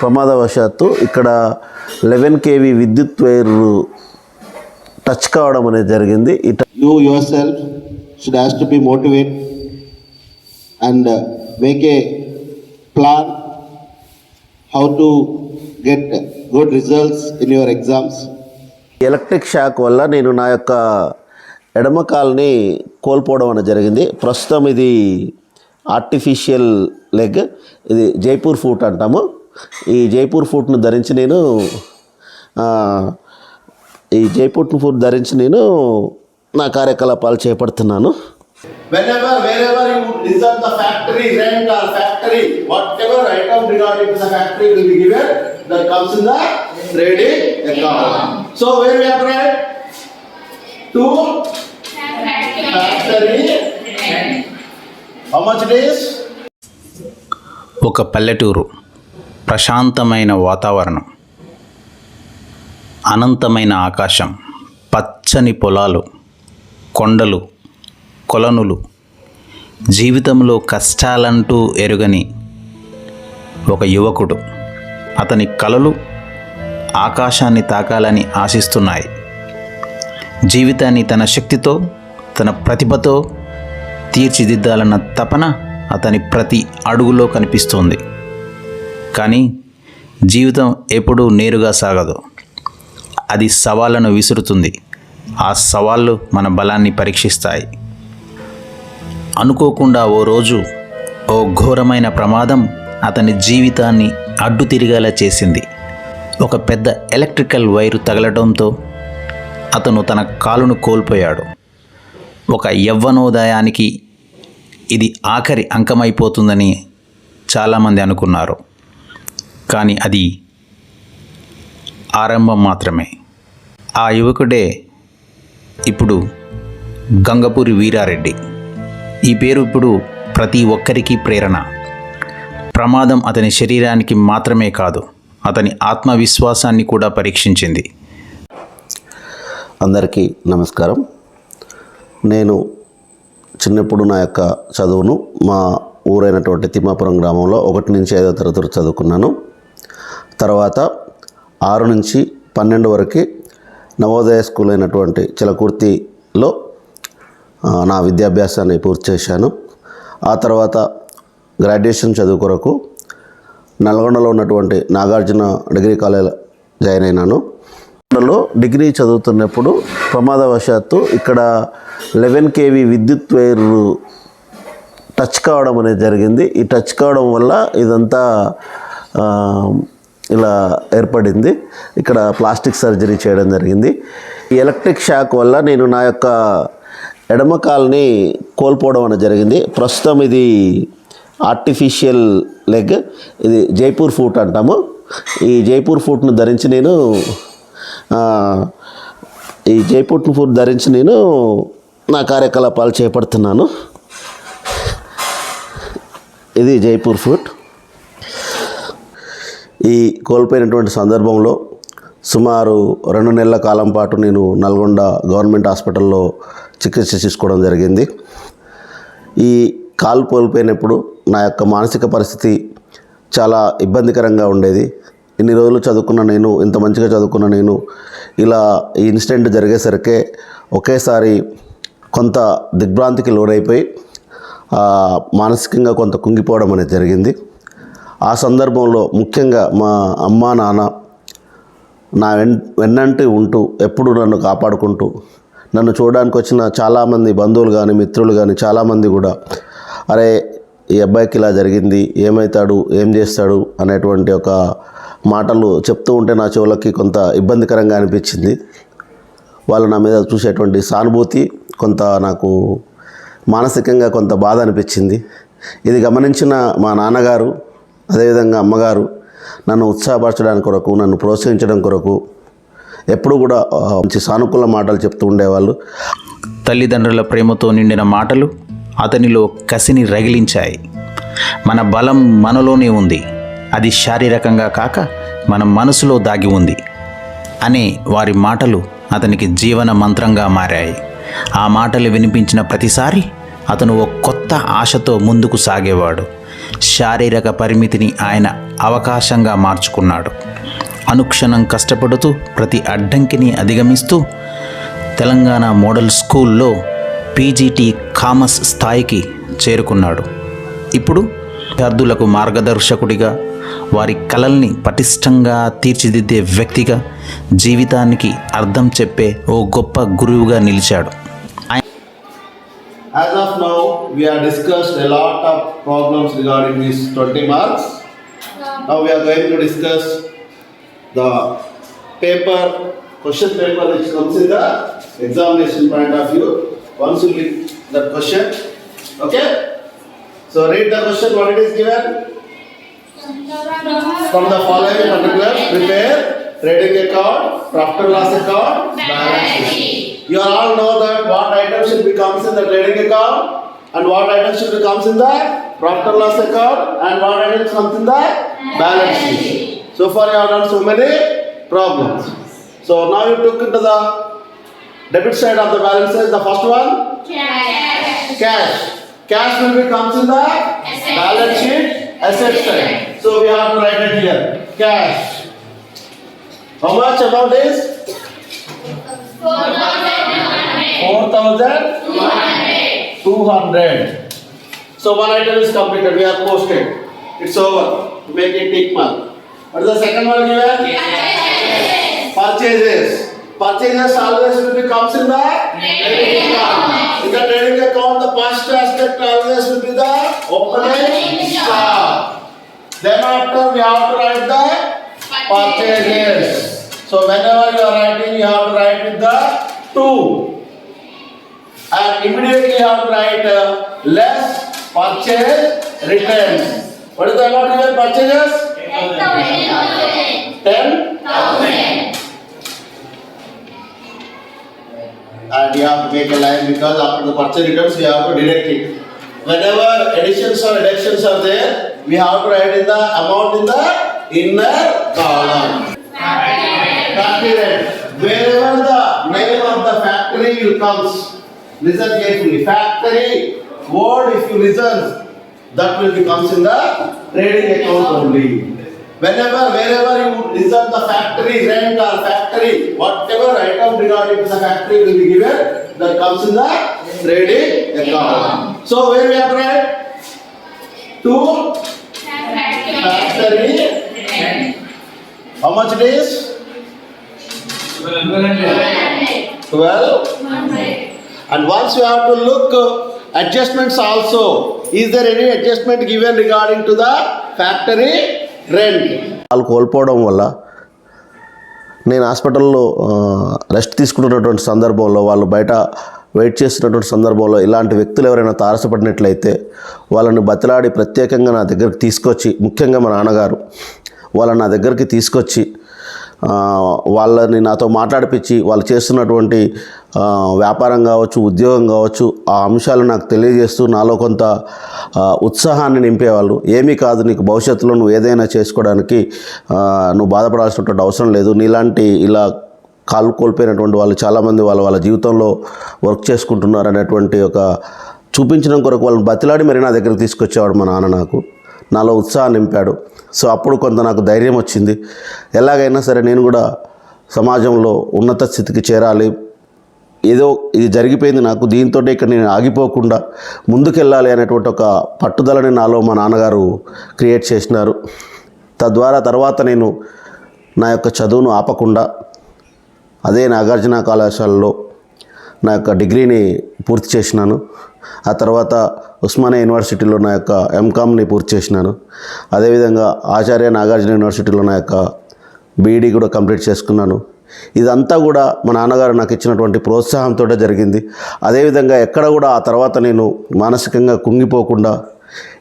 ప్రమాదవశాత్తు ఇక్కడ eleven KV విద్యుత్ వైర్ టచ్ కావడం అనేది జరిగింది. ఈ ట- you yourself should has to be motivate and uh, make a plan how to get good results in your exams. Electric shock వల్ల నేను నా యొక్క ఎడమ కాల్ని కోల్పోవడం అనేది జరిగింది. ప్రస్తుతం ఇది ఆర్టిఫిషియల్ లెగ్ ఇది జైపూర్ ఫూట్ అంటాము. ఈ జైపూర్ ఫుడ్ను ధరించి నేను ఈ జైపూర్ ఫుడ్ ధరించి నేను నా కార్యకలాపాలు చేపడుతున్నాను. ఒక పల్లెటూరు. ప్రశాంతమైన వాతావరణం అనంతమైన ఆకాశం పచ్చని పొలాలు కొండలు కొలనులు జీవితంలో కష్టాలంటూ ఎరుగని ఒక యువకుడు. అతని కలలు ఆకాశాన్ని తాకాలని ఆశిస్తున్నాయి. జీవితాన్ని తన శక్తితో తన ప్రతిభతో తీర్చిదిద్దాలన్న తపన అతని ప్రతి అడుగులో కనిపిస్తోంది. కానీ జీవితం ఎప్పుడూ నేరుగా సాగదు. అది సవాళ్ళను విసురుతుంది. ఆ సవాళ్ళు మన బలాన్ని పరీక్షిస్తాయి. అనుకోకుండా ఓ రోజు ఓ ఘోరమైన ప్రమాదం అతని జీవితాన్ని అడ్డు తిరిగేలా చేసింది. ఒక పెద్ద ఎలక్ట్రికల్ వైరు తగలడంతో అతను తన కాలును కోల్పోయాడు. ఒక యవ్వనోదయానికి ఇది ఆఖరి అంకమైపోతుందని చాలామంది అనుకున్నారు. కానీ అది ఆరంభం మాత్రమే. ఆ యువకుడే ఇప్పుడు గంగపూరి వీరారెడ్డి. ఈ పేరు ఇప్పుడు ప్రతి ఒక్కరికి ప్రేరణ. ప్రమాదం అతని శరీరానికి మాత్రమే కాదు అతని ఆత్మవిశ్వాసాన్ని కూడా పరీక్షించింది. అందరికీ నమస్కారం. నేను చిన్నప్పుడు నా యొక్క చదువును మా ఊరైనటువంటి తిమ్మాపురం గ్రామంలో ఒకటి నుంచి ఐదో తరగతి చదువుకున్నాను. తర్వాత ఆరు నుంచి పన్నెండు వరకు నవోదయ స్కూల్ అయినటువంటి చిలకుర్తిలో నా విద్యాభ్యాసాన్ని పూర్తి చేశాను. ఆ తర్వాత గ్రాడ్యుయేషన్ చదువు కొరకు నల్గొండలో ఉన్నటువంటి నాగార్జున డిగ్రీ కాలేజ్ జాయిన్ అయినాను. నల్గొండలో డిగ్రీ చదువుతున్నప్పుడు ప్రమాదవశాత్తు ఇక్కడ లెవెన్ కేవీ విద్యుత్ వైర్ టచ్ కావడం అనేది జరిగింది. ఈ టచ్ కావడం వల్ల ఇదంతా ఇలా ఏర్పడింది. ఇక్కడ ప్లాస్టిక్ సర్జరీ చేయడం జరిగింది. ఈ ఎలక్ట్రిక్ షాక్ వల్ల నేను నా యొక్క ఎడమకాల్ని కోల్పోవడం అనేది జరిగింది. ప్రస్తుతం ఇది ఆర్టిఫిషియల్ లెగ్ ఇది జైపూర్ ఫూట్ అంటాము. ఈ జైపూర్ ఫూట్ను ధరించి నేను ఈ జైపూర్ ఫూట్ ధరించి నేను నా కార్యకలాపాలు చేపడుతున్నాను. ఇది జైపూర్ ఫూట్. ఈ కోల్పోయినటువంటి సందర్భంలో సుమారు రెండు నెలల కాలం పాటు నేను నల్గొండ గవర్నమెంట్ హాస్పిటల్లో చికిత్స తీసుకోవడం జరిగింది. ఈ కాలు కోల్పోయినప్పుడు నా యొక్క మానసిక పరిస్థితి చాలా ఇబ్బందికరంగా ఉండేది. ఇన్ని రోజులు చదువుకున్న నేను ఇంత మంచిగా చదువుకున్న నేను ఇలా ఈ ఇన్సిడెంట్ జరిగేసరికే ఒకేసారి కొంత దిగ్భ్రాంతికి లోనైపోయి మానసికంగా కొంత కుంగిపోవడం అనేది జరిగింది. ఆ సందర్భంలో ముఖ్యంగా మా అమ్మ నాన్న నా వెన్ వెన్నంటి ఉంటూ ఎప్పుడు నన్ను కాపాడుకుంటూ నన్ను చూడడానికి వచ్చిన చాలామంది బంధువులు కానీ మిత్రులు కానీ చాలామంది కూడా అరే ఈ అబ్బాయికి ఇలా జరిగింది ఏమవుతాడు ఏం చేస్తాడు అనేటువంటి ఒక మాటలు చెప్తూ ఉంటే నా చెవులకి కొంత ఇబ్బందికరంగా అనిపించింది. వాళ్ళు నా మీద చూసేటువంటి సానుభూతి కొంత నాకు మానసికంగా కొంత బాధ అనిపించింది. ఇది గమనించిన మా నాన్నగారు అదేవిధంగా అమ్మగారు నన్ను ఉత్సాహపరచడానికి కొరకు నన్ను ప్రోత్సహించడం కొరకు ఎప్పుడు కూడా మంచి సానుకూల మాటలు చెప్తూ ఉండేవాళ్ళు. తల్లిదండ్రుల ప్రేమతో నిండిన మాటలు అతనిలో కసిని రగిలించాయి. మన బలం మనలోనే ఉంది. అది శారీరకంగా కాక మన మనసులో దాగి ఉంది అనే వారి మాటలు అతనికి జీవన మంత్రంగా మారాయి. ఆ మాటలు వినిపించిన ప్రతిసారి అతను ఓ కొత్త ఆశతో ముందుకు సాగేవాడు. శారీరక పరిమితిని ఆయన అవకాశంగా మార్చుకున్నాడు. అనుక్షణం కష్టపడుతూ ప్రతి అడ్డంకిని అధిగమిస్తూ తెలంగాణ మోడల్ స్కూల్లో పీజీటీ కామర్స్ స్థాయికి చేరుకున్నాడు. ఇప్పుడు విద్యార్థులకు మార్గదర్శకుడిగా వారి కలల్ని పటిష్టంగా తీర్చిదిద్దే వ్యక్తిగా జీవితానికి అర్థం చెప్పే ఓ గొప్ప గురువుగా నిలిచాడు. As of now, we have discussed a lot of problems regarding these 20 marks. Now we are going to discuss the paper, question paper which comes in the examination point of view. Once you read the question, okay? So read the question, what it is given? From the following particulars, prepare trading account, profit and loss account, balance sheet. You all know that what item should be comes in the trading account and what item should be comes in the profit and loss account and what items comes in the balance sheet. So far you have done so many problems. So now you took into the debit side of the balance sheet. The first one, cash. Cash Cash will be comes in the balance sheet asset side. So we have to write it here. Cash. How much amount is? Four thousand two hundred. So one item is completed. We have posted. It's over. Make it tick mark. What is the second one given? Purchases. Purchases always will be comes in the trading account. In the trading account, the first aspect always will be the opening stock. Then after we have to write the purchases. So whenever you are writing, you have to write with the two. And immediately to write uh, less purchase returns. What is the amount of purchases? Ten? And you have to make a line because after the purchase returns, you have to deduct it. Whenever additions or deductions are there, we have to write in the amount in the inner column. Factory rent. Wherever the name of the factory comes, listen carefully. Factory word if you listen, that will be comes in the trading account only. Whenever, wherever you listen the factory rent or factory, whatever item regarding to the factory will be given, that comes in the trading account. So where we have write? To factory. How much it is? Twelve. And once you have to look uh, adjustments also. Is there any adjustment given regarding to the factory rent? వాళ్ళు కోల్పోవడం వల్ల నేను హాస్పిటల్లో rest తీసుకుంటున్నటువంటి సందర్భంలో వాళ్ళు బయట wait చేస్తున్నటువంటి సందర్భంలో ఇలాంటి వ్యక్తులు ఎవరైనా తారసపడినట్లయితే వాళ్ళని బతిలాడి ప్రత్యేకంగా నా దగ్గరికి తీసుకొచ్చి ముఖ్యంగా మా నాన్నగారు వాళ్ళని నా దగ్గరికి తీసుకొచ్చి వాళ్ళని నాతో మాట్లాడిపించి వాళ్ళు చేస్తున్నటువంటి వ్యాపారం కావచ్చు ఉద్యోగం కావచ్చు ఆ అంశాలు నాకు తెలియజేస్తూ నాలో కొంత ఉత్సాహాన్ని నింపేవాళ్ళు. ఏమీ కాదు నీకు భవిష్యత్తులో నువ్వు ఏదైనా చేసుకోవడానికి నువ్వు బాధపడాల్సినటువంటి అవసరం లేదు. నీలాంటి ఇలా కాలు కోల్పోయినటువంటి వాళ్ళు చాలామంది వాళ్ళ వాళ్ళ జీవితంలో వర్క్ చేసుకుంటున్నారు అనేటువంటి ఒక చూపించడం కొరకు వాళ్ళని బతిలాడి మరి నా దగ్గరికి తీసుకొచ్చేవాడు మా నాన్న నాకు. నాలో ఉత్సాహం నింపాడు. సో అప్పుడు కొంత నాకు ధైర్యం వచ్చింది. ఎలాగైనా సరే నేను కూడా సమాజంలో ఉన్నత స్థితికి చేరాలి. ఏదో ఇది జరిగిపోయింది నాకు. దీంతో ఇక్కడ నేను ఆగిపోకుండా ముందుకెళ్ళాలి అనేటువంటి ఒక పట్టుదలని నాలో మా నాన్నగారు క్రియేట్ చేసినారు. తద్వారా తర్వాత నేను నా యొక్క చదువును ఆపకుండా అదే నాగార్జున కళాశాలలో నా యొక్క డిగ్రీని పూర్తి చేసినాను. ఆ తర్వాత ఉస్మానియా యూనివర్సిటీలో నా యొక్క ఎంకామ్ని పూర్తి చేసినాను. అదేవిధంగా ఆచార్య నాగార్జున యూనివర్సిటీలో నా యొక్క బీఈడీ కూడా కంప్లీట్ చేసుకున్నాను. ఇదంతా కూడా మా నాన్నగారు నాకు ఇచ్చినటువంటి ప్రోత్సాహంతో జరిగింది. అదేవిధంగా ఎక్కడ కూడా ఆ తర్వాత నేను మానసికంగా కుంగిపోకుండా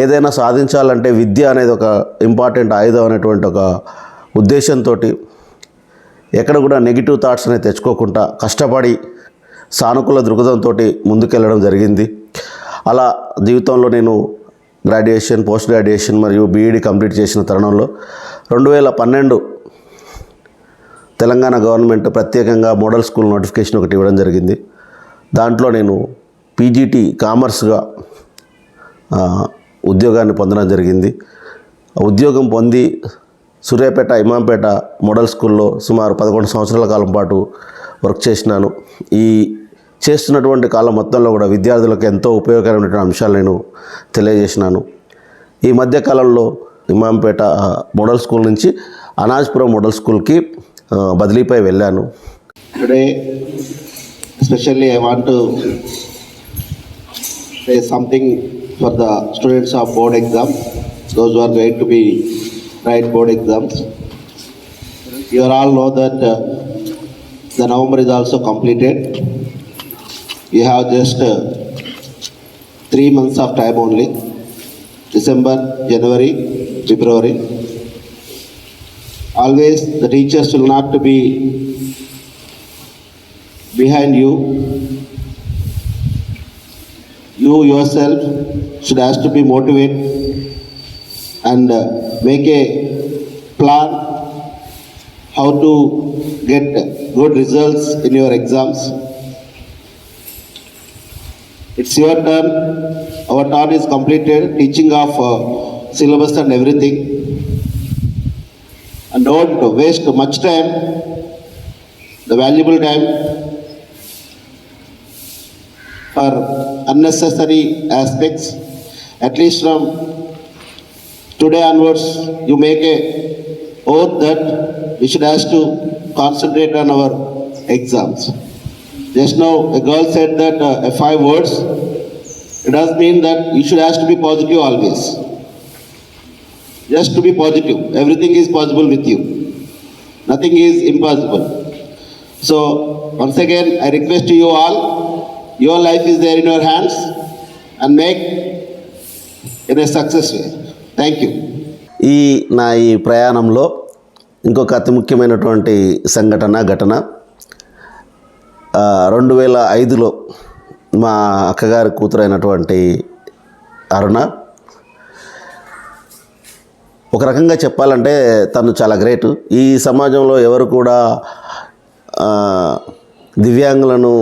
ఏదైనా సాధించాలంటే విద్య అనేది ఒక ఇంపార్టెంట్ ఆయుధం అనేటువంటి ఒక ఉద్దేశంతో ఎక్కడ కూడా నెగిటివ్ థాట్స్ అనేది తెచ్చుకోకుండా కష్టపడి సానుకూల దృక్పథంతో ముందుకెళ్ళడం జరిగింది. అలా జీవితంలో నేను గ్రాడ్యుయేషన్ పోస్ట్ గ్రాడ్యుయేషన్ మరియు బీఈడి కంప్లీట్ చేసిన తరుణంలో రెండు వేల పన్నెండు తెలంగాణ గవర్నమెంట్ ప్రత్యేకంగా మోడల్ స్కూల్ నోటిఫికేషన్ ఒకటి ఇవ్వడం జరిగింది. దాంట్లో నేను పీజీటీ కామర్స్గా ఉద్యోగాన్ని పొందడం జరిగింది. ఉద్యోగం పొంది సూర్యాపేట ఇమాంపేట మోడల్ స్కూల్లో సుమారు పదకొండు సంవత్సరాల కాలం పాటు వర్క్ చేసినాను. ఈ చేస్తున్నటువంటి కాలం మొత్తంలో కూడా విద్యార్థులకు ఎంతో ఉపయోగకరమైనటువంటి అంశాలు నేను తెలియజేసినాను. ఈ మధ్యకాలంలో ఇమాంపేట మోడల్ స్కూల్ నుంచి అనాజ్పురం మోడల్ స్కూల్కి బదిలీపై వెళ్ళాను. Today specially I want something for the students of board exam. Those are guide to be right board exams you are all know that the November is also completed also completed. You have just uh, three months of time only, December, January, February. Always the teachers will not be behind you. You yourself should has to be motivated and make a plan how to get good results in your exams. It's your turn. Our turn is completed, teaching of uh, syllabus and everything. And don't waste much time, the valuable time for unnecessary aspects. At least from today onwards, you make a oath that we should have to concentrate on our exams. Just now, a girl said that uh, five words. It does mean that you should have to be positive always. Just to be positive. Everything is possible with you. Nothing is impossible. So, once again, I request to you all, your life is there in your hands and make in a success way. Thank you. ఈ నా ఈ ప్రయాణంలో ఇంకొక అతి ముఖ్యమైనటువంటి సంఘటన ఘటన ఆ, రెండు వేల ఐదులో మా అక్కగారి కూతురు అయినటువంటి అరుణ ఒక రకంగా చెప్పాలంటే తను చాలా గ్రేట్. ఈ సమాజంలో ఎవరు కూడా దివ్యాంగులను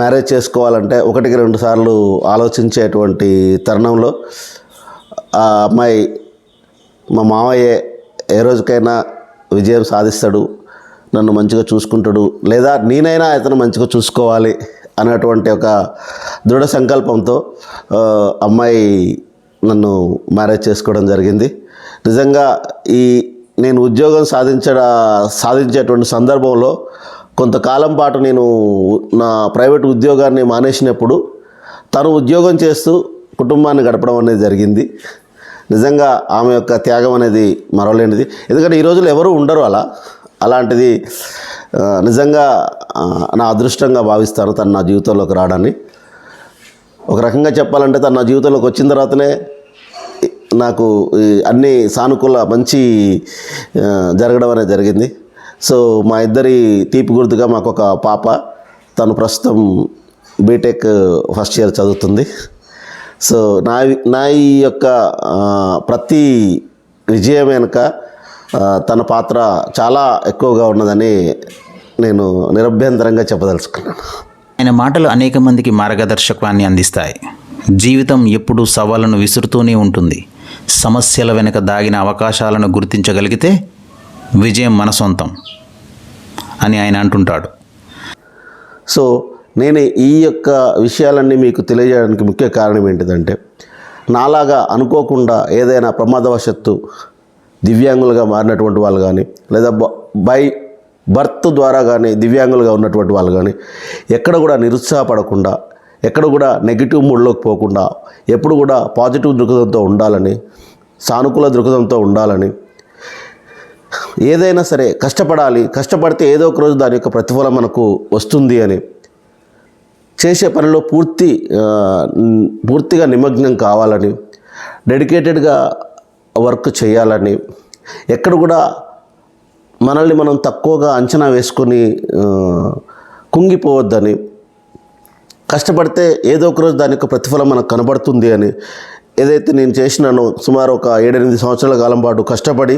మ్యారేజ్ చేసుకోవాలంటే ఒకటికి రెండు సార్లు ఆలోచించేటువంటి తరుణంలో ఆ అమ్మాయి మా మావయ్య ఏ రోజుకైనా విజయం సాధిస్తాడు. నన్ను మంచిగా చూసుకుంటాడు లేదా నేనైనా అతను మంచిగా చూసుకోవాలి అనేటువంటి ఒక దృఢ సంకల్పంతో అమ్మాయి నన్ను మ్యారేజ్ చేసుకోవడం జరిగింది. నిజంగా ఈ నేను ఉద్యోగం సాధించడ సాధించేటువంటి సందర్భంలో కొంతకాలం పాటు నేను నా ప్రైవేట్ ఉద్యోగాన్ని మానేసినప్పుడు తను ఉద్యోగం చేస్తూ కుటుంబాన్ని గడపడం అనేది జరిగింది. నిజంగా ఆమె యొక్క త్యాగం అనేది మరవలేనిది. ఎందుకంటే ఈ రోజుల్లో ఎవరు ఉండరు అలా. అలాంటిది నిజంగా నా అదృష్టంగా భావిస్తాను తను నా జీవితంలోకి రావడాన్ని. ఒక రకంగా చెప్పాలంటే తను నా జీవితంలోకి వచ్చిన తర్వాతనే నాకు ఈ అన్ని సానుకూల మంచి జరగడం అనేది జరిగింది. సో మా ఇద్దరి తీపి గుర్తుగా మాకు ఒక పాప తను ప్రస్తుతం బీటెక్ ఫస్ట్ ఇయర్ చదువుతుంది. సో నా నా ఈ యొక్క ప్రతి విజయం వెనుక తన పాత్ర చాలా ఎక్కువగా ఉన్నదని నేను నిరభ్యంతరంగా చెప్పదలుచుకున్నాను. ఆయన మాటలు అనేక మందికి మార్గదర్శకత్వాన్ని అందిస్తాయి. జీవితం ఎప్పుడూ సవాళ్ళను విసురుతూనే ఉంటుంది. సమస్యల వెనుక దాగిన అవకాశాలను గుర్తించగలిగితే విజయం మన సొంతం అని ఆయన అంటుంటాడు. సో నేను ఈ యొక్క విషయాలన్నీ మీకు తెలియజేయడానికి ముఖ్య కారణం ఏంటిదంటే నాలాగా అనుకోకుండా ఏదైనా ప్రమాదవశత్తు దివ్యాంగులుగా మారినటువంటి వాళ్ళు కానీ లేదా బ- బై బర్త్ ద్వారా కానీ దివ్యాంగులుగా ఉన్నటువంటి వాళ్ళు కానీ ఎక్కడ కూడా నిరుత్సాహపడకుండా ఎక్కడ కూడా నెగిటివ్ మూడ్లోకి పోకుండా ఎప్పుడు కూడా పాజిటివ్ దృక్పథంతో ఉండాలని సానుకూల దృక్పథంతో ఉండాలని ఏదైనా సరే కష్టపడాలి కష్టపడితే ఏదో ఒక రోజు దాని యొక్క ప్రతిఫలం మనకు వస్తుంది అని చేసే పనిలో పూర్తి పూర్తిగా నిమగ్నం కావాలని డెడికేటెడ్గా వర్క్ చేయాలని ఎక్కడ కూడా మనల్ని మనం తక్కువగా అంచనా వేసుకొని కుంగిపోవద్దని కష్టపడితే ఏదో ఒక రోజు దాని యొక్క ప్రతిఫలం మనకు కనబడుతుంది అని ఏదైతే నేను చేసినానో సుమారు ఒక ఏడెనిమిది సంవత్సరాల కాలం పాటు కష్టపడి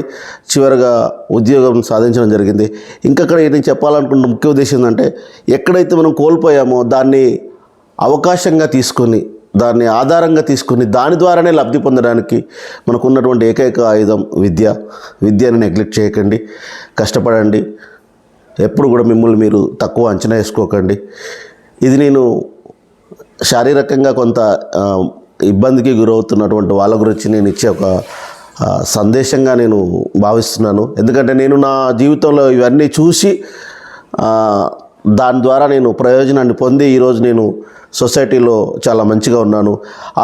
చివరిగా ఉద్యోగం సాధించడం జరిగింది. ఇంకక్కడ నేను చెప్పాలనుకున్న ముఖ్య ఉద్దేశం ఏంటంటే ఎక్కడైతే మనం కోల్పోయామో దాన్ని అవకాశంగా తీసుకొని దాన్ని ఆధారంగా తీసుకుని దాని ద్వారానే లబ్ధి పొందడానికి మనకు ఉన్నటువంటి ఏకైక ఆయుధం విద్య. విద్యను నెగ్లెక్ట్ చేయకండి. కష్టపడండి. ఎప్పుడు కూడా మిమ్మల్ని మీరు తక్కువ అంచనా వేసుకోకండి. ఇది నేను శారీరకంగా కొంత ఇబ్బందికి గురవుతున్నటువంటి వాళ్ళ గురించి నేను ఇచ్చే ఒక సందేశంగా నేను భావిస్తున్నాను. ఎందుకంటే నేను నా జీవితంలో ఇవన్నీ చూసి దాని ద్వారా నేను ప్రయోజనాన్ని పొంది ఈరోజు నేను సొసైటీలో చాలా మంచిగా ఉన్నాను.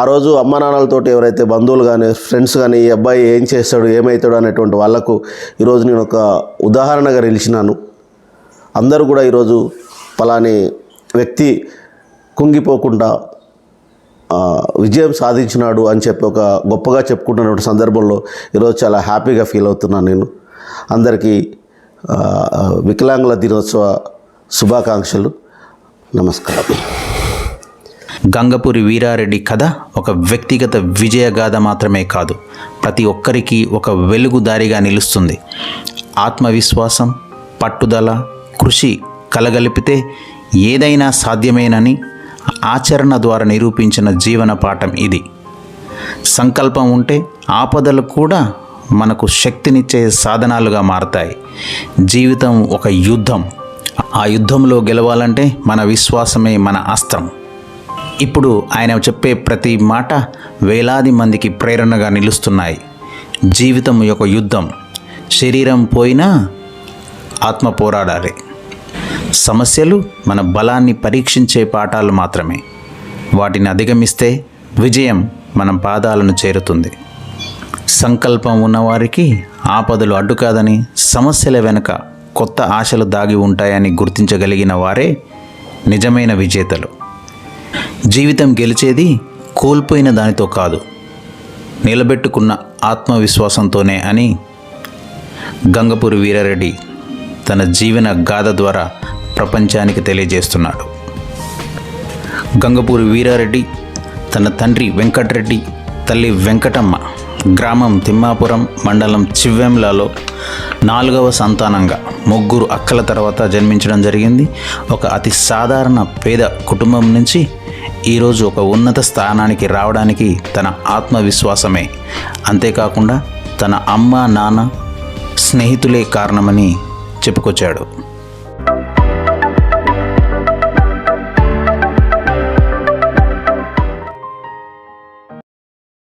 ఆ రోజు అమ్మ నాన్నలతోటి ఎవరైతే బంధువులు కానీ ఫ్రెండ్స్ కానీ ఈ అబ్బాయి ఏం చేస్తాడు ఏమవుతాడు అనేటువంటి వాళ్ళకు ఈరోజు నేను ఒక ఉదాహరణగా నిలిచినాను. అందరూ కూడా ఈరోజు పలాని వ్యక్తి కుంగిపోకుండా విజయం సాధించినాడు అని చెప్పి ఒక గొప్పగా చెప్పుకుంటున్నటువంటి సందర్భంలో ఈరోజు చాలా హ్యాపీగా ఫీల్ అవుతున్నాను నేను. అందరికీ వికలాంగుల దినోత్సవ శుభాకాంక్షలు. నమస్కారం. గంగపూరి వీరారెడ్డి కథ ఒక వ్యక్తిగత విజయగాథ మాత్రమే కాదు ప్రతి ఒక్కరికి ఒక వెలుగుదారిగా నిలుస్తుంది. ఆత్మవిశ్వాసం పట్టుదల కృషి కలగలిపితే ఏదైనా సాధ్యమేనని ఆచరణ ద్వారా నిరూపించిన జీవన పాఠం ఇది. సంకల్పం ఉంటే ఆపదలు కూడా మనకు శక్తినిచ్చే సాధనాలుగా మారతాయి. జీవితం ఒక యుద్ధం. ఆ యుద్ధంలో గెలవాలంటే మన విశ్వాసమే మన అస్త్రం. ఇప్పుడు ఆయన చెప్పే ప్రతి మాట వేలాది మందికి ప్రేరణగా నిలుస్తున్నాయి. జీవితం యొక్క యుద్ధం. శరీరం పోయినా ఆత్మ పోరాడాలి. సమస్యలు మన బలాన్ని పరీక్షించే పాఠాలు మాత్రమే. వాటిని అధిగమిస్తే విజయం మన పాదాలను చేరుతుంది. సంకల్పం ఉన్నవారికి ఆపదలు అడ్డుకాదని సమస్యల వెనుక కొత్త ఆశలు దాగి ఉంటాయని గుర్తించగలిగిన వారే నిజమైన విజేతలు. జీవితం గెలిచేది కోల్పోయిన దానితో కాదు నిలబెట్టుకున్న ఆత్మవిశ్వాసంతోనే అని గంగపూరి వీరారెడ్డి తన జీవన గాథ ద్వారా ప్రపంచానికి తెలియజేస్తున్నాడు. గంగపూరి వీరారెడ్డి తన తండ్రి వెంకటరెడ్డి తల్లి వెంకటమ్మ గ్రామం తిమ్మాపురం మండలం చివ్వెంలలో నాలుగవ సంతానంగా ముగ్గురు అక్కల తర్వాత జన్మించడం జరిగింది. ఒక అతి సాధారణ పేద కుటుంబం నుంచి ఈరోజు ఒక ఉన్నత స్థానానికి రావడానికి తన ఆత్మవిశ్వాసమే. అంతేకాకుండా తన అమ్మ నాన్న స్నేహితులే కారణమని చెప్పుకొచ్చాడు.